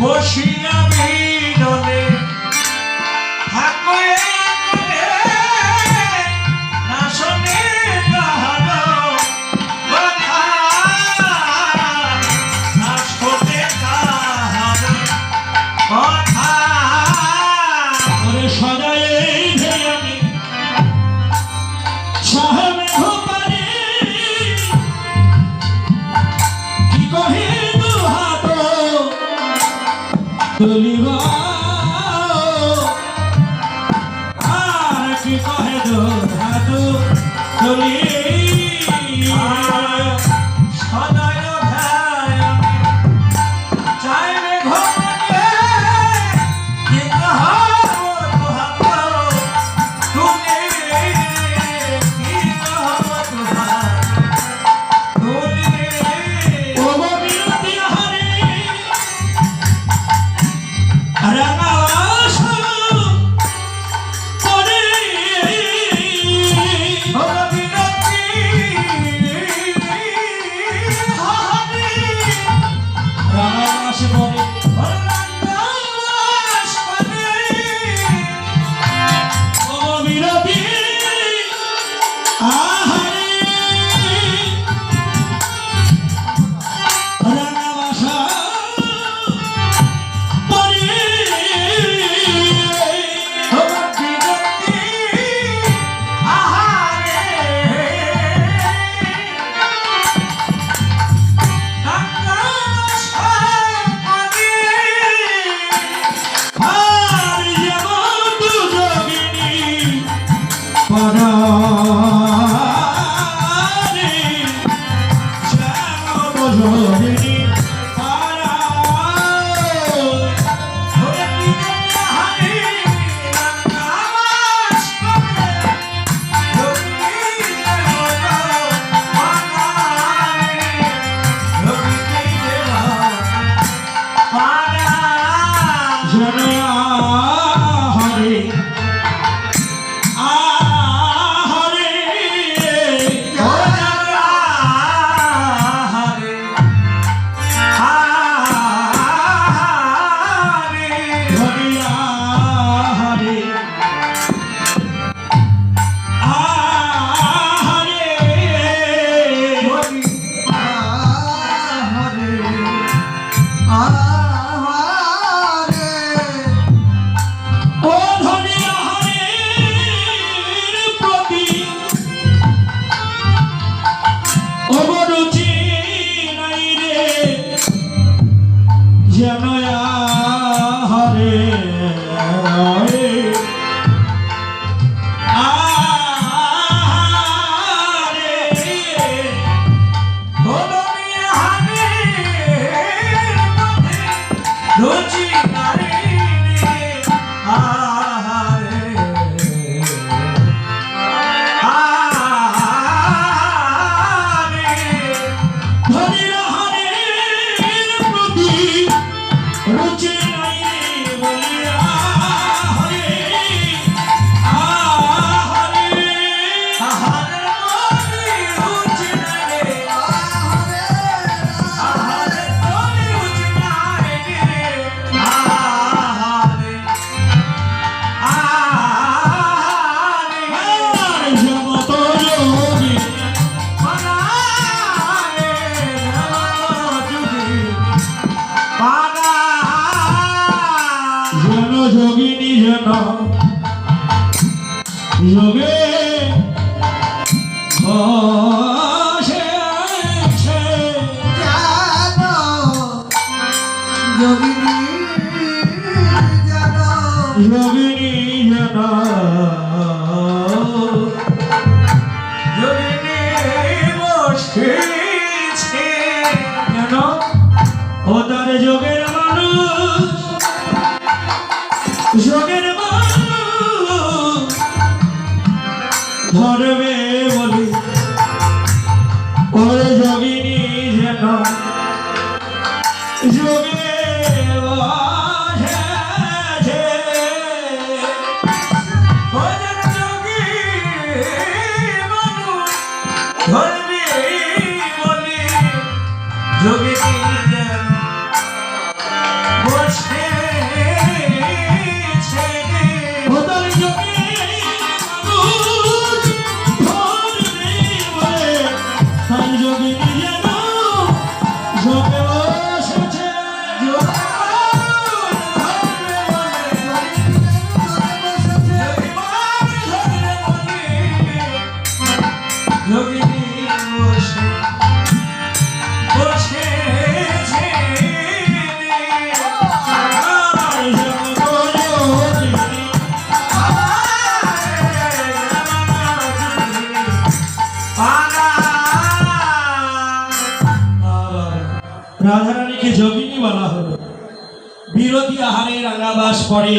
বসিয়া চলি। Oh! Luchi. যোগিনী যেন যোগে। ধরবে বলে। ওরে যোগিনী যেন যোগে ধরবে যোগিনী রাধারানীকে যোগিনী বলা হলো। বিরোধী আহারে রাঙাবাস পরে